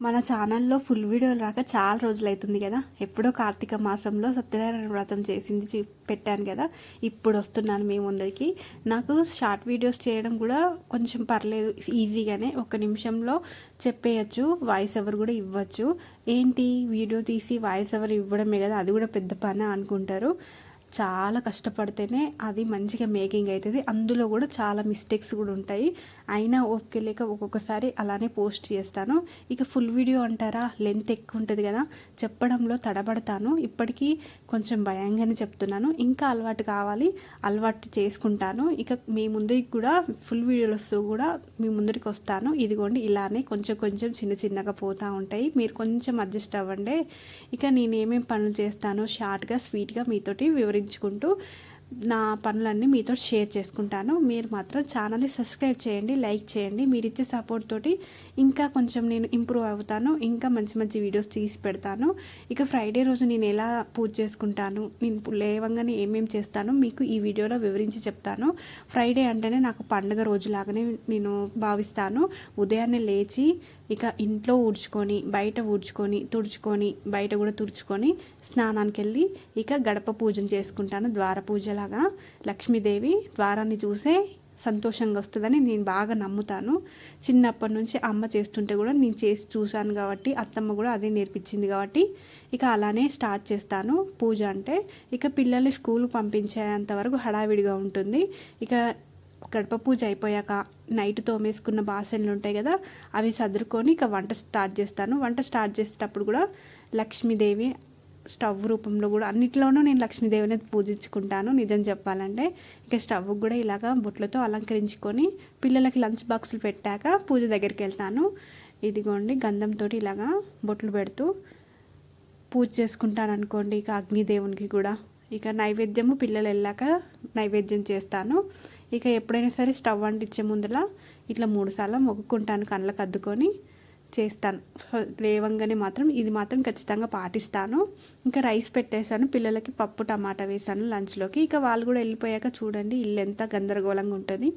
మన ఛానల్లో ఫుల్ వీడియోలు రాక చాలా రోజులు అవుతుంది కదా. ఎప్పుడో కార్తీక మాసంలో సత్యనారాయణ వ్రతం చేసింది పెట్టాను కదా. ఇప్పుడు వస్తున్నాను మీ ముందరికి. నాకు షార్ట్ వీడియోస్ చేయడం కూడా కొంచెం పర్లేదు ఈజీగానే. ఒక నిమిషంలో చెప్పేయచ్చు వాయిస్ ఎవర్ కూడా ఇవ్వచ్చు. ఏంటి? వీడియో తీసి వాయిస్ ఎవర్ ఇవ్వడమే కదా అది కూడా పెద్ద పని అనుకుంటారు. చాలా కష్టపడితేనే అది మంచిగా మేకింగ్ అవుతుంది అందులో కూడా చాలా మిస్టేక్స్ కూడా ఉంటాయి. అయినా ఓపిక లేక ఒక్కొక్కసారి అలానే పోస్ట్ చేస్తాను. ఇక ఫుల్ వీడియో అంటారా? లెంత్ ఎక్కువ ఉంటుంది కదా. చెప్పడంలో తడబడతాను. ఇప్పటికీ కొంచెం భయంగానే చెప్తున్నాను. ఇంకా అలవాటు కావాలి. అలవాటు చేసుకుంటాను. ఇక మీ ముందుకి కూడా ఫుల్ వీడియోస్ కూడా మీ ముందరికి వస్తాను. ఇదిగోండి ఇలానే కొంచెం కొంచెం చిన్న చిన్నగా పోతూ ఉంటాయి. మీరు కొంచెం అడ్జస్ట్ అవ్వండి. ఇక నేను ఏమేమి పనులు చేస్తానో షార్ట్గా స్వీట్గా మీతోటి వివరించుకుంటూ నా పనులన్నీ మీతో షేర్ చేసుకుంటాను. మీరు మాత్రం ఛానల్ని సబ్స్క్రైబ్ చేయండి లైక్ చేయండి. మీరు ఇచ్చే సపోర్ట్ తోటి ఇంకా కొంచెం నేను ఇంప్రూవ్ అవుతాను ఇంకా మంచి మంచి వీడియోస్ తీసి పెడతాను. ఇక ఫ్రైడే రోజు నేను ఎలా పూజ చేసుకుంటాను నేను లేవంగానే ఏమేమి చేస్తానో మీకు ఈ వీడియోలో వివరించి చెప్తాను. ఫ్రైడే అంటేనే నాకు పండుగ రోజులాగానే నేను భావిస్తాను. ఉదయాన్నే లేచి ఇక ఇంట్లో ఊడ్చుకొని బయట ఊడ్చుకొని తుడుచుకొని బయట కూడా తుడుచుకొని స్నానానికి వెళ్ళి ఇక గడప పూజను చేసుకుంటాను. ద్వార పూజలాగా లక్ష్మీదేవి ద్వారాన్ని చూసే సంతోషంగా వస్తుందని నేను బాగా నమ్ముతాను. చిన్నప్పటి నుంచి అమ్మ చేస్తుంటే కూడా నేను చేసి చూశాను కాబట్టి అత్తమ్మ కూడా అదే నేర్పించింది కాబట్టి ఇక అలానే స్టార్ట్ చేస్తాను పూజ అంటే. ఇక పిల్లల్ని స్కూల్ పంపించేంత వరకు హడావిడిగా ఉంటుంది. ఇక గడప పూజ అయిపోయాక నైట్ తోమేసుకున్న బాసనలు ఉంటాయి కదా అవి సదురుకొని ఇక వంట స్టార్ట్ చేస్తాను. వంట స్టార్ట్ చేసేటప్పుడు కూడా లక్ష్మీదేవి స్టవ్ రూపంలో కూడా అన్నిట్లోనూ నేను లక్ష్మీదేవిని పూజించుకుంటాను నిజం చెప్పాలంటే. ఇక స్టవ్ కూడా ఇలాగా బొట్లతో అలంకరించుకొని పిల్లలకి లంచ్ బాక్సులు పెట్టాక పూజ దగ్గరికి వెళ్తాను. ఇదిగోండి గంధంతో ఇలాగా బొట్లు పెడుతూ పూజ చేసుకుంటాను అనుకోండి ఇక అగ్నిదేవునికి కూడా. ఇక నైవేద్యము పిల్లలు వెళ్ళాక నైవేద్యం చేస్తాను. ఇక ఎప్పుడైనా సరే స్టవ్ అంటించే ముందర ఇట్లా మూడుసార్లు మొక్కుకుంటాను కళ్ళకు అద్దుకొని చేస్తాను. లేవంగానే మాత్రం ఇది మాత్రం ఖచ్చితంగా పాటిస్తాను. ఇంకా రైస్ పెట్టేశాను పిల్లలకి పప్పు టమాటా వేసాను లంచ్లోకి. ఇక వాళ్ళు కూడా వెళ్ళిపోయాక చూడండి ఇల్లు ఎంత గందరగోళంగా ఉంటుంది.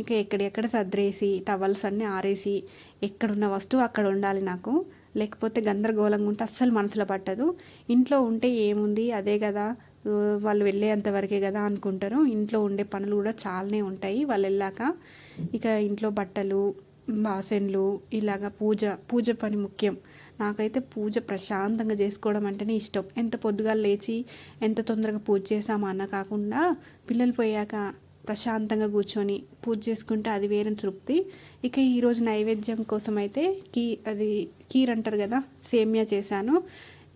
ఇక ఎక్కడెక్కడ సద్రేసి టవల్స్ అన్నీ ఆరేసి ఎక్కడున్న వస్తువు అక్కడ ఉండాలి నాకు. లేకపోతే గందరగోళంగా ఉంటే అస్సలు మనసులో పట్టదు. ఇంట్లో ఉంటే ఏముంది? అదే కదా. వాళ్ళు వెళ్ళేంత వరకే కదా అనుకుంటారు. ఇంట్లో ఉండే పనులు కూడా చాలానే ఉంటాయి. వాళ్ళు వెళ్ళాక ఇక ఇంట్లో బట్టలు బాసన్లు ఇలాగ పూజ పూజ పని ముఖ్యం. నాకైతే పూజ ప్రశాంతంగా చేసుకోవడం అంటేనే ఇష్టం. ఎంత పొద్దుగా లేచి ఎంత తొందరగా పూజ చేసామా అన్న కాకుండా పిల్లలు పోయాక ప్రశాంతంగా కూర్చొని పూజ చేసుకుంటే అది వేరే తృప్తి. ఇక ఈరోజు నైవేద్యం కోసం అయితే కీ అది కీర్ అంటారు కదా సేమియా చేశాను.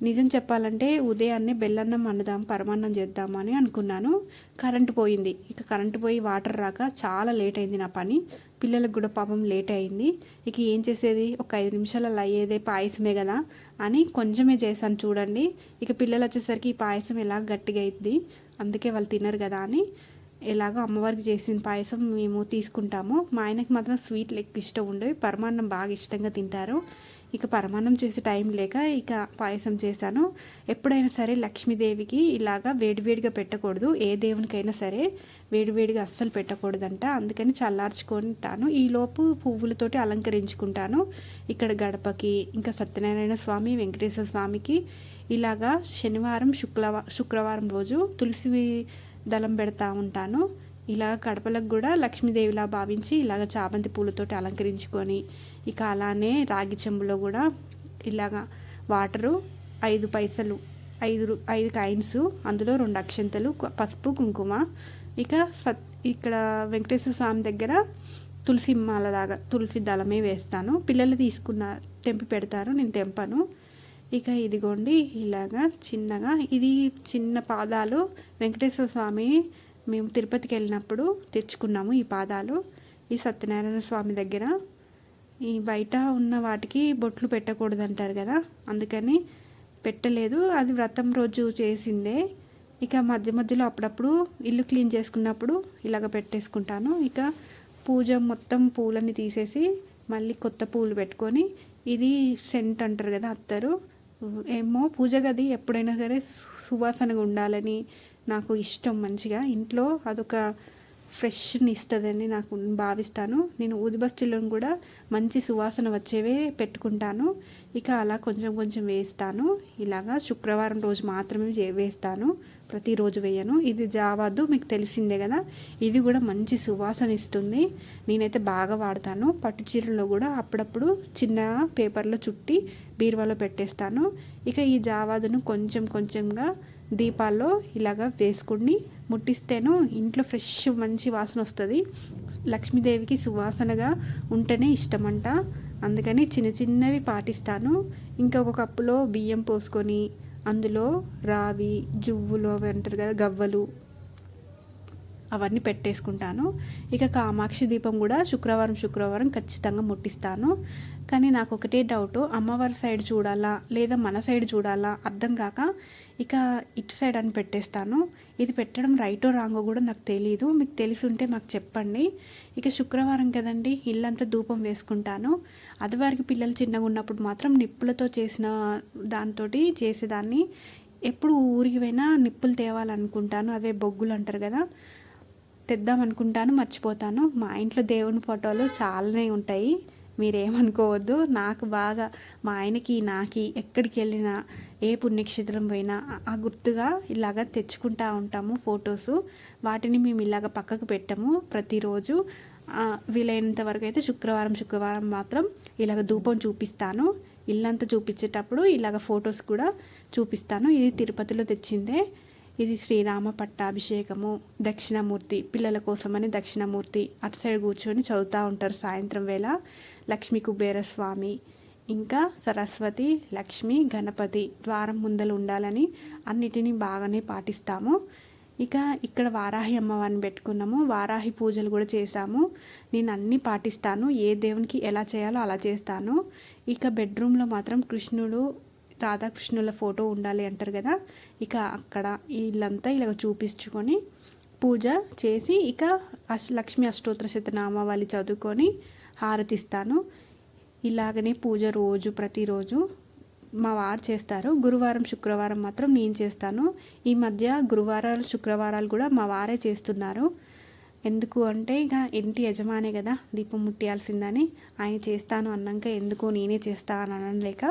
నిజం చెప్పాలంటే ఉదయాన్నే బెల్లన్నం వండుదాం పరమాన్నం చేద్దామని అనుకున్నాను. కరెంటు పోయింది. ఇక కరెంటు పోయి వాటర్ రాక చాలా లేట్ అయింది నా పని. పిల్లలకు కూడా పాపం లేట్ అయింది. ఇక ఏం చేసేది? ఒక ఐదు నిమిషాలలో అయ్యేదే పాయసమే కదా అని కొంచెమే చేశాను చూడండి. ఇక పిల్లలు వచ్చేసరికి ఈ పాయసం ఎలా గట్టిగా అయింది అందుకే వాళ్ళు తినరు కదా అని ఎలాగో అమ్మవారికి చేసిన పాయసం మేము తీసుకుంటాము. మా ఆయనకి మాత్రం స్వీట్లు ఎక్కువ ఇష్టం ఉండేవి పరమాన్నం బాగా ఇష్టంగా తింటారు. ఇక పరమాన్నం చేసే టైం లేక ఇక పాయసం చేశాను. ఎప్పుడైనా సరే లక్ష్మీదేవికి ఇలాగా వేడివేడిగా పెట్టకూడదు. ఏ దేవునికైనా సరే వేడివేడిగా అస్సలు పెట్టకూడదంట. అందుకని చల్లార్చుకుంటాను. ఈలోపు పువ్వులతోటి అలంకరించుకుంటాను. ఇక్కడ గడపకి ఇంకా సత్యనారాయణ స్వామి వెంకటేశ్వర స్వామికి ఇలాగా శనివారం శుక్రవారం శుక్రవారం రోజు తులసి దళం పెడతా ఉంటాను. ఇలా కడపలకు కూడా లక్ష్మీదేవిలా భావించి ఇలాగ చామంతి పూలతోటి అలంకరించుకొని ఇక అలానే రాగి చెంబులో కూడా ఇలాగ వాటరు ఐదు పైసలు ఐదు రు- ఐదు కాయిన్స్ అందులో రెండు అక్షంతలు పసుపు కుంకుమ. ఇక సత్ ఇక్కడ వెంకటేశ్వర స్వామి దగ్గర తులసి మాలలాగా తులసి దళమే వేస్తాను. పిల్లలు తీసుకున్న తెంపి పెడతారు నేను తెంపను. ఇక ఇదిగోండి ఇలాగా చిన్నగా ఇది చిన్న పాదాలు. వెంకటేశ్వర స్వామి మేము తిరుపతికి వెళ్ళినప్పుడు తెచ్చుకున్నాము ఈ పాదాలు. ఈ సత్యనారాయణ స్వామి దగ్గర. ఈ బయట ఉన్న వాటికి బొట్లు పెట్టకూడదు అంటారు కదా అందుకని పెట్టలేదు. అది వ్రతం రోజు చేసిందే. ఇక మధ్య మధ్యలో అప్పుడప్పుడు ఇల్లు క్లీన్ చేసుకున్నప్పుడు ఇలాగ పెట్టేసుకుంటాను. ఇక పూజ మొత్తం పూలని తీసేసి మళ్ళీ కొత్త పూలు పెట్టుకొని ఇది సెంట్ అంటారు కదా అత్తరు. ఏమో పూజ గది ఎప్పుడైనా సరే సువాసనగా ఉండాలని నాకు ఇష్టం మంచిగా. ఇంట్లో అదొక ఫ్రెష్ని ఇస్తుందని నాకు భావిస్తాను. నేను ఊదిబస్తీలను కూడా మంచి సువాసన వచ్చేవే పెట్టుకుంటాను. ఇక అలా కొంచెం కొంచెం వేస్తాను. ఇలాగా శుక్రవారం రోజు మాత్రమే చే- వేస్తాను. ప్రతిరోజు వేయను. ఇది జావాదు మీకు తెలిసిందే కదా. ఇది కూడా మంచి సువాసన ఇస్తుంది నేనైతే బాగా వాడతాను. పట్టు చీరలో కూడా అప్పుడప్పుడు చిన్న పేపర్లో చుట్టి బీరువాలో పెట్టేస్తాను. ఇక ఈ జావాదును కొంచెం కొంచెంగా దీపాల్లో ఇలాగా వేసుకుని ముట్టిస్తేను ఇంట్లో ఫ్రెష్ మంచి వాసన వస్తుంది. లక్ష్మీదేవికి సువాసనగా ఉంటేనే ఇష్టమంట. అందుకని చిన్న చిన్నవి పాటిస్తాను. ఇంకొక కప్పులో బియ్యం పోసుకొని అందులో రావి జువ్వులు అవి అంటారు కదా గవ్వలు. అవన్నీ పెట్టేసుకుంటాను. ఇక కామాక్షి దీపం కూడా శుక్రవారం శుక్రవారం ఖచ్చితంగా ముట్టిస్తాను. కానీ నాకు ఒకటే డౌట్ అమ్మవారి సైడ్ చూడాలా లేదా మన సైడ్ చూడాలా అర్థం కాక ఇక ఇటు సైడ్ అని పెట్టేస్తాను. ఇది పెట్టడం రైటో రాంగో కూడా నాకు తెలియదు మీకు తెలిసి ఉంటే మాకు చెప్పండి. ఇక శుక్రవారం కదండి ఇల్లంతా ధూపం వేసుకుంటాను. అదివారికి పిల్లలు చిన్నగా ఉన్నప్పుడు మాత్రం నిప్పులతో చేసిన దాంతో చేసేదాన్ని. ఎప్పుడు ఊరికి పోయినా నిప్పులు తేవాలనుకుంటాను. అదే బొగ్గులు అంటారు కదా తెద్దాం అనుకుంటాను మర్చిపోతాను. మా ఇంట్లో దేవుని ఫోటోలు చాలానే ఉంటాయి. మీరేమనుకోవద్దు. నాకు బాగా మా ఆయనకి నాకి ఎక్కడికి వెళ్ళినా ఏ పుణ్యక్షేత్రం పోయినా ఆ- గుర్తుగా ఇలాగ తెచ్చుకుంటా ఉంటాము ఫొటోస్. వాటిని మేము ఇలాగ పక్కకు పెట్టాము. ప్రతిరోజు వీలైనంత వరకు అయితే శుక్రవారం శుక్రవారం మాత్రం ఇలాగ ధూపం చూపిస్తాను. ఇల్లంతా చూపించేటప్పుడు ఇలాగ ఫొటోస్ కూడా చూపిస్తాను. ఇది తిరుపతిలో తెచ్చిందే. ఇది శ్రీరామ పట్టాభిషేకము దక్షిణమూర్తి పిల్లల కోసమని దక్షిణమూర్తి అటు సైడ్ కూర్చొని చదువుతూ ఉంటారు సాయంత్రం వేళ. లక్ష్మీ కుబేర స్వామి ఇంకా సరస్వతి లక్ష్మి గణపతి ద్వారం ముందలు ఉండాలని అన్నిటినీ బాగానే పాటిస్తాము. ఇక ఇక్కడ వారాహి అమ్మవారిని పెట్టుకున్నాము. వారాహి పూజలు కూడా చేశాము. నేను అన్నీ పాటిస్తాను. ఏ దేవునికి ఎలా చేయాలో అలా చేస్తాను. ఇక బెడ్రూమ్లో మాత్రం కృష్ణుడు రాధాకృష్ణుల ఫోటో ఉండాలి అంటారు కదా ఇక అక్కడ వీళ్ళంతా ఇలాగ చూపించుకొని పూజ చేసి ఇక అష్ లక్ష్మీ అష్టోత్తర శతనామావళి చదువుకొని హారతిస్తాను. ఇలాగనే పూజ రోజు ప్రతిరోజు మా వారు చేస్తారు. గురువారం శుక్రవారం మాత్రం నేను చేస్తాను. ఈ మధ్య గురువారాలు శుక్రవారాలు కూడా మా వారే చేస్తున్నారు. ఎందుకు అంటే ఇక ఇంటి యజమానే కదా దీపం ముట్టియాల్సిందని. ఆయన చేస్తాను అన్నాక ఎందుకో నేనే చేస్తాను అనలేక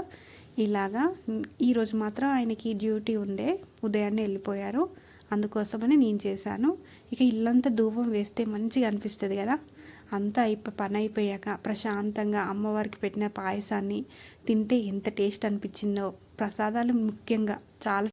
ఇలాగా ఈరోజు మాత్రం ఆయనకి డ్యూటీ ఉండే ఉదయాన్నే వెళ్ళిపోయారు. అందుకోసమని నేను చేశాను. ఇక ఇల్లంతా ధూపం వేస్తే మంచిగా అనిపిస్తుంది కదా. అంతా అయిపో పని అయిపోయాక ప్రశాంతంగా అమ్మవారికి పెట్టిన పాయసాన్ని తింటే ఎంత టేస్ట్ అనిపించిందో. ప్రసాదాలు ముఖ్యంగా చాలా